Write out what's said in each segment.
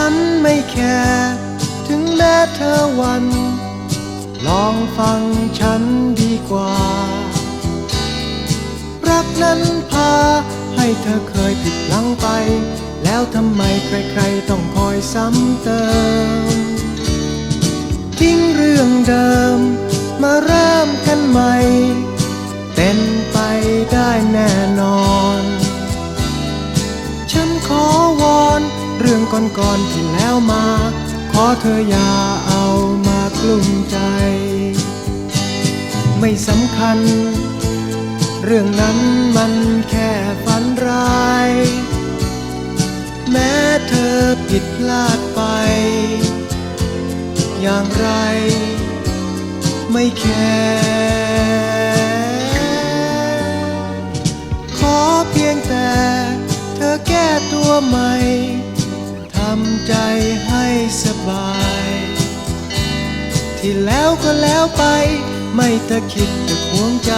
ฉันไม่แคร์ถึงแม้เธอวัน ลองฟังฉันดีกว่า รักนั้นพาให้เธอเคยผิดหลังไป แล้วทำไมใครๆต้องคอยซ้ำเติมทิ้งเรื่องเดิม ก่อนๆที่แล้วมา ขอเธออย่าเอามากลุ้มใจ ไม่สำคัญ เรื่องนั้นมันแค่ฝันร้าย แม้เธอผิดพลาดไป อย่างไร ไม่แคร์ขอเพียงแต่เธอแก้ตัวใหม่ำใจให้สบาย ที่แล้วก็แล้วไป ไม่ตะคิดตะควงใจ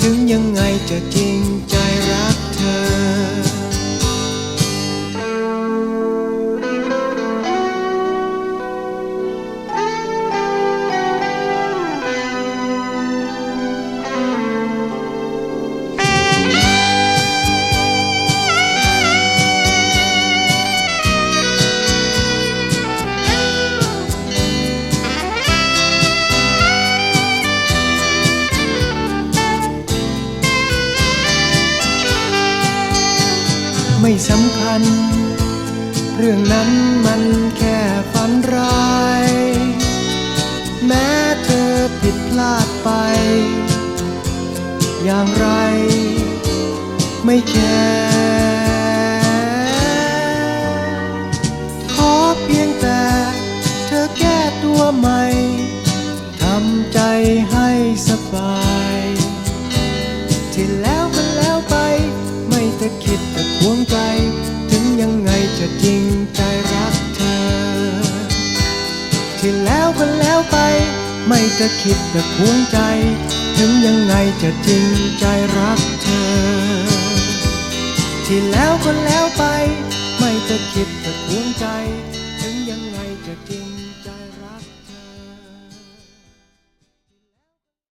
ถึงยังไงจะจริงใจรักเธอ ไม่สำคัญ เรื่องนั้นมันแค่ฝันร้าย แม้เธอผิดพลาดไป อย่างไร ไม่แคร์ขอเพียงแต่เธอแก้ตัวใหม่ทำใจให้สบาย ที่แล้วก็แล้วไปไม่ตะคิด ตะควงใจถึงยังไงจะจริงใจรักเธอ ที่แล้วก็แล้วไป ไม่ตะคิดตะควงใจ ถึงยังไงจะจริงใจรักเธอ ที่แล้วก็แล้วไป ไม่ตะคิดตะควงใจ ถึงยังไงจะจริง